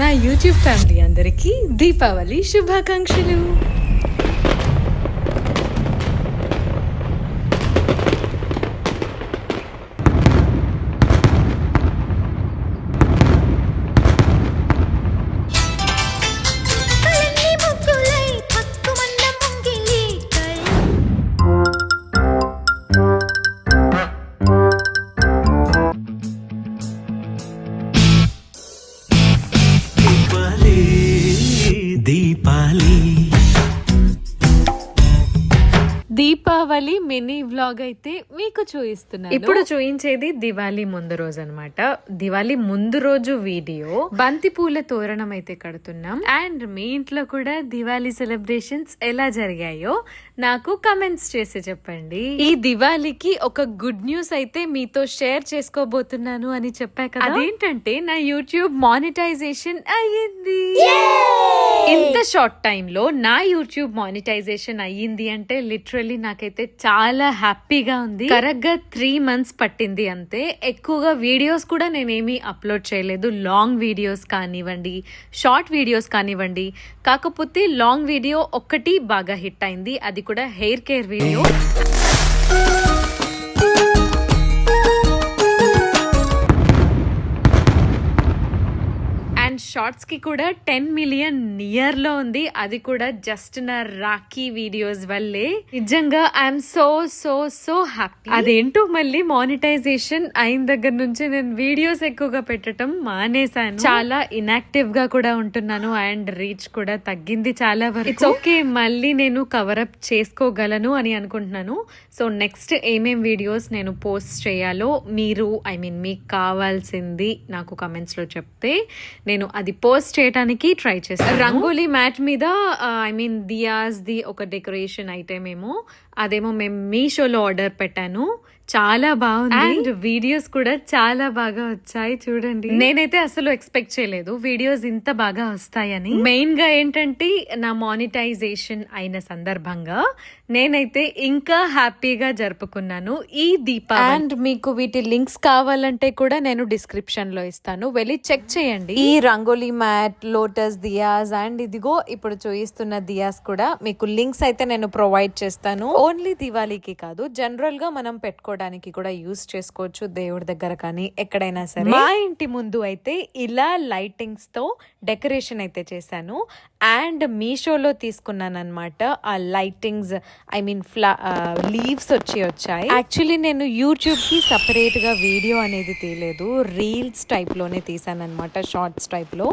నా YouTube family అందరికీ దీపావళి శుభాకాంక్షలు. దీపావళి మినీ వ్లాగ్ అయితే మీకు చూపిస్తున్నాను. ఇప్పుడు చూయించేది దివాళీ ముందు రోజు అనమాట దివాళీ ముందు రోజు వీడియో. బంతి పూల తోరణం అయితే కడుతున్నాం. అండ్ మీ ఇంట్లో కూడా దివాళీ సెలబ్రేషన్స్ ఎలా జరిగాయో నాకు కమెంట్స్ చేసి చెప్పండి. ఈ దివాళీకి ఒక గుడ్ న్యూస్ అయితే మీతో షేర్ చేసుకోబోతున్నాను అని చెప్పా కదా. అదేంటంటే నా యూట్యూబ్ మానిటైజేషన్ అయ్యింది. ఇంత షార్ట్ టైంలో నా యూట్యూబ్ మానిటైజేషన్ అయ్యింది అంటే లిటరల్లీ నాకైతే చాలా హ్యాపీగా ఉంది. కరెక్ట్గా త్రీ మంత్స్ పట్టింది అంతే. ఎక్కువగా వీడియోస్ కూడా నేనేమి అప్లోడ్ చేయలేదు. లాంగ్ వీడియోస్ కానివ్వండి షార్ట్ వీడియోస్ కానివ్వండి. కాకపోతే లాంగ్ వీడియో ఒక్కటి బాగా హిట్ అయింది. అది కూడా హెయిర్ కేర్ వీడియో. షార్ట్స్కి కూడా టెన్ మిలియన్ నియర్లో ఉంది. అది కూడా జస్ట్ నా రాఖీ వీడియోస్ వల్లే. నిజంగా I'm so so so happy అదేంటో మళ్ళీ మానిటైజేషన్ అయిన దగ్గర నుంచి నేను వీడియోస్ ఎక్కువగా పెట్టడం మానేశాను. చాలా ఇనాక్టివ్గా కూడా ఉంటున్నాను అండ్ రీచ్ కూడా తగ్గింది చాలా వరకు. ఇట్స్ ఓకే మళ్ళీ నేను కవర్ అప్ చేసుకోగలను అని అనుకుంటున్నాను. సో నెక్స్ట్ ఏమేం వీడియోస్ నేను పోస్ట్ చేయాలో మీరు ఐ మీన్ మీకు కావాల్సింది నాకు కమెంట్స్లో చెప్తే నేను అది పోస్ట్ చేయడానికి ట్రై చేస్తాను. రంగోలీ మ్యాట్ మీద ఐ మీన్ దియాస్ ది ఒక డెకరేషన్ ఐటమ్ ఏమో. అదేమో మేము మీషోలో ఆర్డర్ పెట్టాను. చాలా బాగుంది. అండ్ వీడియోస్ కూడా చాలా బాగా వచ్చాయి చూడండి. నేనైతే అసలు ఎక్స్పెక్ట్ చేయలేదు. వీడియోస్ ఇంత బాగా వస్తాయని. మెయిన్గా ఏంటంటే నా మానిటైజేషన్ అయిన సందర్భంగా నేనైతే ఇంకా హ్యాపీగా జరుపుకున్నాను ఈ దీప అండ్ మీకు వీటి లింక్స్ కావాలంటే కూడా నేను డిస్క్రిప్షన్లో ఇస్తాను. వెళ్ళి చెక్ చేయండి. ఈ rangoli mat lotus diyas and ఇదిగో ఇప్పుడు చూయిస్తున్న దియాస్ కూడా మీకు లింక్స్ అయితే నేను ప్రొవైడ్ చేస్తాను. ఓన్లీ దివాళీకి కాదు జనరల్గా మనం పెట్టుకోవడానికి కూడా యూస్ చేసుకోవచ్చు దేవుడి దగ్గర కానీ ఎక్కడైనా సరే. మా ఇంటి ముందు అయితే ఇలా లైటింగ్స్తో డెకరేషన్ అయితే చేశాను. అండ్ మీషోలో తీసుకున్నాను అనమాట ఆ లైటింగ్స్ ఐ మీన్ ఫ్లా లీవ్స్ వచ్చి వచ్చాయి. యాక్చువల్లీ నేను యూట్యూబ్కి సపరేట్గా వీడియో అనేది తీయలేదు. రీల్స్ టైప్లోనే తీసాను అనమాట షార్ట్స్ టైప్లో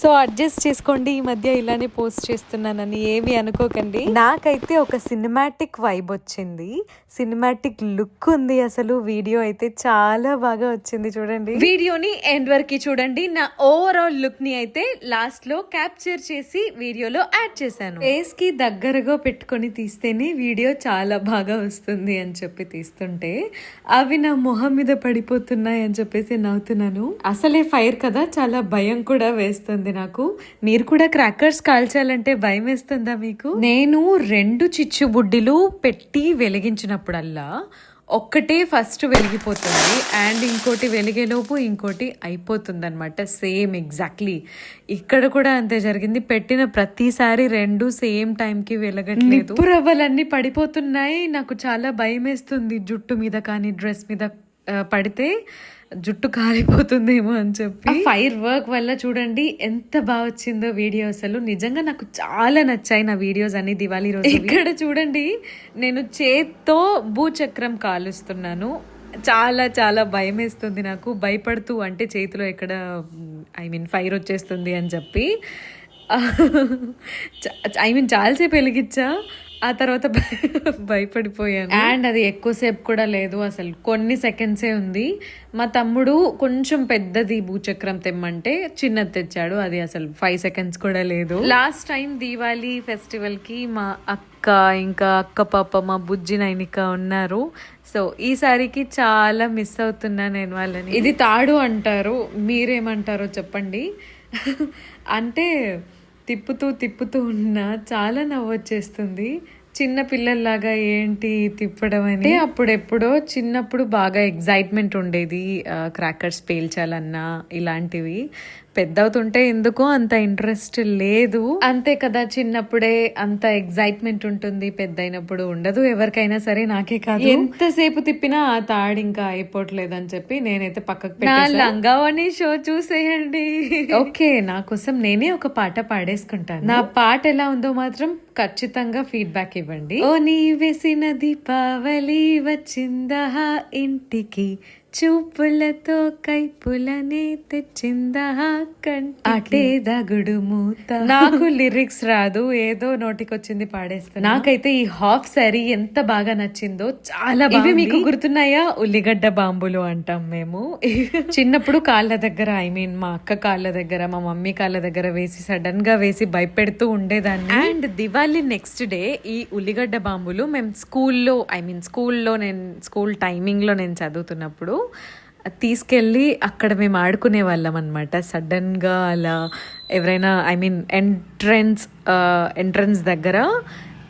సో అడ్జస్ట్ చేసుకోండి ఈ మధ్య ఇలానే పోస్ట్ చేస్తున్నానని ఏమి అనుకోకండి. నాకైతే ఒక సినిమాటిక్ వైబ్ వచ్చింది. సినిమాటిక్ లుక్ ఉంది అసలు. వీడియో అయితే చాలా బాగా వచ్చింది చూడండి. వీడియోని ఎండ్ వరకు చూడండి. నా ఓవరాల్ లుక్ని అయితే లాస్ట్లో క్యాప్చర్ చేసి వీడియోలో యాడ్ చేశాను. ఫేస్కి దగ్గరగా పెట్టుకొని తీస్తేనే వీడియో చాలా బాగా వస్తుంది అని చెప్పి తీస్తుంటే అవి నా మొహం మీద పడిపోతున్నాయి అని చెప్పేసి నవ్వుతున్నాను. అసలే ఫైర్ కదా చాలా భయం కూడా వేస్తుంది నాకు. మీరు కూడా క్రాకర్స్ కాల్చాలంటే భయం వేస్తుందా మీకు? నేను రెండు చిచ్చు బుడ్డిలు పెట్టి వెలిగించినప్పుడల్లా ఒక్కటే ఫస్ట్ వెలిగిపోతుంది అండ్ ఇంకోటి వెలిగేలోపు ఇంకోటి అయిపోతుంది అనమాట సేమ్ ఎగ్జాక్ట్లీ. ఇక్కడ కూడా అంతే జరిగింది. పెట్టిన ప్రతిసారి రెండు సేమ్ టైంకి వెలగట్లేదు. రవ్వలన్నీ పడిపోతున్నాయి. నాకు చాలా భయం వేస్తుంది జుట్టు మీద కానీ డ్రెస్ మీద పడితే. జుట్టు కాలిపోతుందేమో అని చెప్పి. ఫైర్ వర్క్ వల్ల చూడండి ఎంత బాగా వచ్చిందో వీడియో అసలు. నిజంగా నాకు చాలా నచ్చాయి నా వీడియోస్ అన్ని దివాళీ రోజు. ఇక్కడ చూడండి నేను చేత్తో భూచక్రం కాలుస్తున్నాను. చాలా చాలా భయం వేస్తుంది నాకు. భయపడుతూ అంటే చేతిలో ఎక్కడ ఐ మీన్ ఫైర్ వచ్చేస్తుంది అని చెప్పి. ఐ మీన్ చాలాసేపు వెలిగించా. ఆ తర్వాత భయ- భయపడిపోయాను. అండ్ అది ఎక్కువసేపు కూడా లేదు అసలు. కొన్ని సెకండ్సే ఉంది. మా తమ్ముడు కొంచెం పెద్దది భూచక్రం తెమ్మంటే చిన్నది తెచ్చాడు. అది అసలు ఫైవ్ సెకండ్స్ కూడా లేదు. లాస్ట్ టైం దీవాళీ ఫెస్టివల్కి మా అక్క ఇంకా అక్క పాప మా బుజ్జి నైనిక ఉన్నారు. సో ఈసారికి చాలా మిస్ అవుతున్నా నేను వాళ్ళని. ఇది తాడు అంటారు. మీరేమంటారో చెప్పండి. అంటే తిప్పుతూ తిప్పుతూ ఉన్నా చాలా నవ్వొచ్చేస్తుంది. చిన్న పిల్లల్లాగా ఏంటి తిప్పడం అని? అప్పుడెప్పుడో చిన్నప్పుడు బాగా ఎగ్జైట్మెంట్ ఉండేది క్రాకర్స్ పేల్చాలన్నా ఇలాంటివి. పెద్ద అవుతుంటే ఎందుకో అంత ఇంట్రెస్ట్ లేదు. అంతే కదా చిన్నప్పుడే అంత ఎగ్జైట్మెంట్ ఉంటుంది పెద్ద అయినప్పుడు ఉండదు ఎవరికైనా సరే నాకే కాదు. ఎంతసేపు తిప్పినా ఆ తాడు ఇంకా అయిపోవట్లేదు అని చెప్పి నేనైతే పక్కకు నా లంగావని షో చూసేయండి. ఓకే నా కోసం నేనే ఒక పాట పాడేసుకుంటాను. నా పాట ఎలా ఉందో మాత్రం ఖచ్చితంగా ఫీడ్బ్యాక్ ఇవ్వండి. ఓ నీ వేసిన దీపావళి వచ్చిందా ఇంటికి? చూపులతో కైపులనే తెచ్చిందా కంటి అటే దగుడు మూత. నాకు లిరిక్స్ రాదు ఏదో నోటికొచ్చింది పాడేస్తాను నాకైతే ఈ హాఫ్ సారీ ఎంత బాగా నచ్చిందో చాలా ఇవి మీకు గుర్తున్నాయా? ఉల్లిగడ్డ బాంబులు అంటాం మేము. చిన్నప్పుడు కాళ్ళ దగ్గర ఐ మీన్ మా అక్క కాళ్ళ దగ్గర మా మమ్మీ కాళ్ళ దగ్గర వేసి సడన్గా వేసి భయపెడుతూ ఉండేదాన్ని. అండ్ దివాళీ నెక్స్ట్ డే ఈ ఉల్లిగడ్డ బాంబులు మేము స్కూల్లో ఐ మీన్ స్కూల్లో నేను స్కూల్ టైమింగ్లో నేను చదువుతున్నప్పుడు తీసుకెళ్ళి అక్కడ మేము ఆడుకునే వాళ్ళం అనమాట సడన్గా అలా ఎవరైనా ఐ మీన్ ఎంట్రన్స్ ఎంట్రన్స్ దగ్గర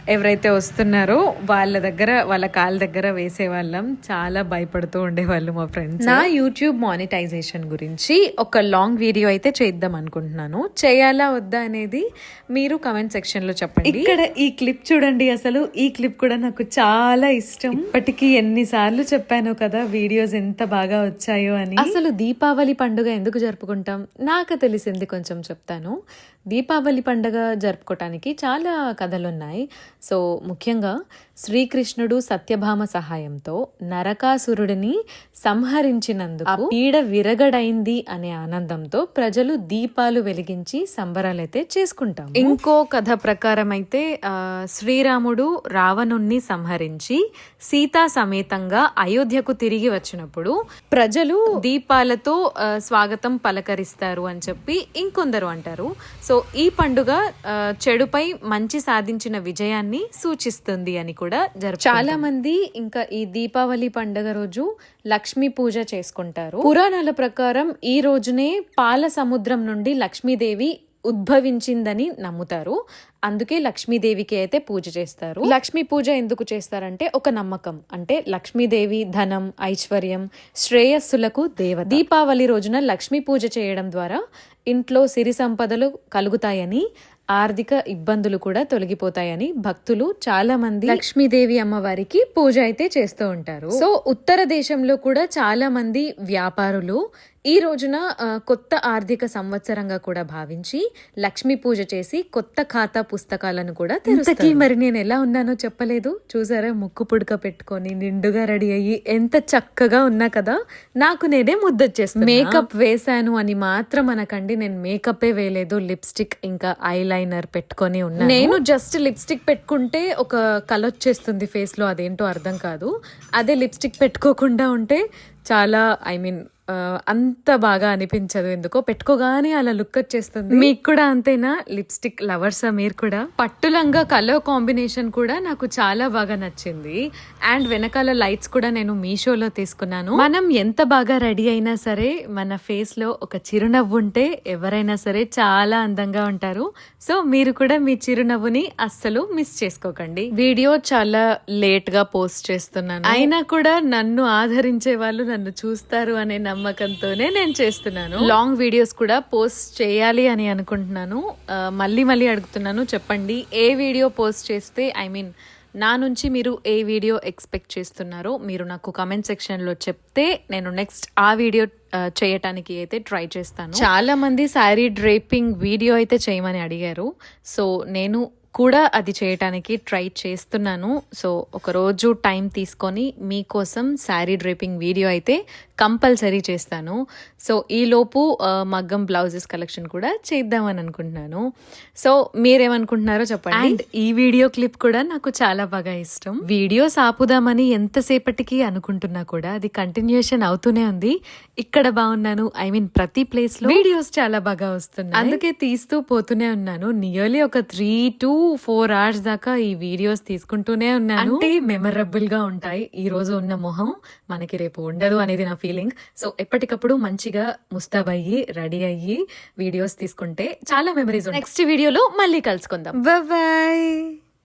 ఎవరైతే వస్తున్నారో వాళ్ళ దగ్గర వాళ్ళ కాళ్ళ దగ్గర వేసేవాళ్ళం. చాలా భయపడుతూ ఉండేవాళ్ళు మా ఫ్రెండ్స్ నా యూట్యూబ్ మానిటైజేషన్ గురించి ఒక లాంగ్ వీడియో అయితే చేద్దాం అనుకుంటున్నాను. చేయాలా వద్దా అనేది మీరు కమెంట్ సెక్షన్లో చెప్పండి. ఇక్కడ ఈ క్లిప్ చూడండి అసలు. ఈ క్లిప్ కూడా నాకు చాలా ఇష్టం. ఇప్పటికీ ఎన్నిసార్లు చెప్పాను కదా వీడియోస్ ఎంత బాగా వచ్చాయో అని. అసలు దీపావళి పండుగ ఎందుకు జరుపుకుంటాం? నాకు తెలిసింది కొంచెం చెప్తాను. దీపావళి పండుగ జరుపుకోవటానికి చాలా కథలు ఉన్నాయి సో ముఖ్యంగా శ్రీకృష్ణుడు సత్యభామ సహాయంతో నరకాసురుడిని సంహరించినందుకు పీడ విరగడైంది అనే ఆనందంతో ప్రజలు దీపాలు వెలిగించి సంబరాలైతే చేసుకుంటాం ఇంకో కథ ప్రకారం అయితే శ్రీరాముడు రావణుణ్ణి సంహరించి సీతా సమేతంగా అయోధ్యకు తిరిగి వచ్చినప్పుడు ప్రజలు దీపాలతో స్వాగతం పలకరిస్తారు అని చెప్పి ఇంకొందరు అంటారు. సో ఈ పండుగ చెడుపై మంచి సాధించిన విజయాన్ని సూచిస్తుంది అని కూడా జరుపు చాలా మంది ఇంకా ఈ దీపావళి పండుగ రోజు లక్ష్మీ పూజ చేసుకుంటారు. పురాణాల ప్రకారం ఈ రోజునే పాల సముద్రం నుండి లక్ష్మీదేవి ఉద్భవించిందని నమ్ముతారు. అందుకే లక్ష్మీదేవికి అయితే పూజ చేస్తారు. లక్ష్మీ పూజ ఎందుకు చేస్తారంటే ఒక నమ్మకం. అంటే లక్ష్మీదేవి ధనం ఐశ్వర్యం శ్రేయస్సులకు దేవ దీపావళి రోజున లక్ష్మీ పూజ చేయడం ద్వారా ఇంట్లో సిరి సంపదలు కలుగుతాయని ఆర్థిక ఇబ్బందులు కూడా తొలగిపోతాయని భక్తులు చాలా మంది లక్ష్మీదేవి అమ్మవారికి పూజ అయితే చేస్తూ ఉంటారు. సో ఉత్తర దేశంలో కూడా చాలా మంది వ్యాపారులు ఈ రోజున కొత్త ఆర్థిక సంవత్సరంగా కూడా భావించి లక్ష్మీ పూజ చేసి కొత్త ఖాతా పుస్తకాలను కూడా ఇంతకీ మరి నేను ఎలా ఉన్నానో చెప్పలేదు. చూసారా? ముక్కు పుడక పెట్టుకొని నిండుగా రెడీ అయ్యి ఎంత చక్కగా ఉన్నా కదా? నాకు నేనే ముద్దొచ్చేస్తాను మేకప్ వేసాను అని మాత్రం అనకండి. నేను మేకప్ వేయలేదు. లిప్స్టిక్ ఇంకా ఐ లైనర్ పెట్టుకొని ఉన్నా నేను జస్ట్ లిప్స్టిక్ పెట్టుకుంటే ఒక కల వచ్చేస్తుంది ఫేస్లో అదేంటో అర్థం కాదు. అదే లిప్స్టిక్ పెట్టుకోకుండా ఉంటే చాలా ఐ మీన్ అంత బాగా అనిపించదు ఎందుకో? పెట్టుకోగానే అలా లుక్ వచ్చేస్తుంది. మీకు కూడా అంతేనా? లిప్స్టిక్ లవర్సా మీరు కూడా? పట్టులంగా కలర్ కాంబినేషన్ కూడా నాకు చాలా బాగా నచ్చింది. అండ్ వెనకాల లైట్స్ కూడా నేను మీషోలో తీసుకున్నాను. మనం ఎంత బాగా రెడీ అయినా సరే మన ఫేస్లో ఒక చిరునవ్వు ఉంటే ఎవరైనా సరే చాలా అందంగా ఉంటారు. సో మీరు కూడా మీ చిరునవ్వుని అస్సలు మిస్ చేసుకోకండి. వీడియో చాలా లేట్గా పోస్ట్ చేస్తున్నాను. అయినా కూడా నన్ను ఆదరించే వాళ్ళు నన్ను చూస్తారు అనే నమ్మకంతోనే నేను చేస్తున్నాను. లాంగ్ వీడియోస్ కూడా పోస్ట్ చేయాలి అని అనుకుంటున్నాను. మళ్ళీ మళ్ళీ అడుగుతున్నాను చెప్పండి. ఏ వీడియో పోస్ట్ చేస్తే ఐ మీన్ నా నుంచి మీరు ఏ వీడియో ఎక్స్పెక్ట్ చేస్తున్నారో మీరు నాకు కమెంట్ సెక్షన్లో చెప్తే నేను నెక్స్ట్ ఆ వీడియో చేయటానికి అయితే ట్రై చేస్తాను. చాలా మంది శారీ డ్రేపింగ్ వీడియో అయితే చేయమని అడిగారు. సో నేను కూడా అది చేయటానికి ట్రై చేస్తున్నాను. సో ఒక రోజు టైం తీసుకొని మీకోసం శారీ డ్రేపింగ్ వీడియో అయితే కంపల్సరీ చేస్తాను. సో ఈలోపు మగ్గం బ్లౌజెస్ కలెక్షన్ కూడా చేద్దామని అనుకుంటున్నాను. సో మీరేమనుకుంటున్నారో చెప్పండి. అండ్ ఈ వీడియో క్లిప్ కూడా నాకు చాలా బాగా ఇష్టం. వీడియోస్ ఆపుదామని ఎంతసేపటికి అనుకుంటున్నా కూడా అది కంటిన్యూషన్ అవుతూనే ఉంది. ఇక్కడ బాగున్నాను. ఐ మీన్ ప్రతి ప్లేస్లో వీడియోస్ చాలా బాగా వస్తున్నాయి. అందుకే తీస్తూ పోతూనే ఉన్నాను. నియర్లీ ఒక త్రీ టు ఫోర్ అవర్స్ దాకా ఈ వీడియోస్ తీసుకుంటూనే ఉన్నాను. అంటే మెమరబుల్గా ఉంటాయి. ఈ రోజు ఉన్న మొహం మనకి రేపు ఉండదు అనేది నా ఫీలింగ్. సో ఎప్పటికప్పుడు మంచిగా ముస్తాబయ్యి రెడీ అయ్యి వీడియోస్ తీసుకుంటే చాలా మెమరీస్ నెక్స్ట్ వీడియోలో మళ్ళీ కలుసుకుందాం. బాయ్.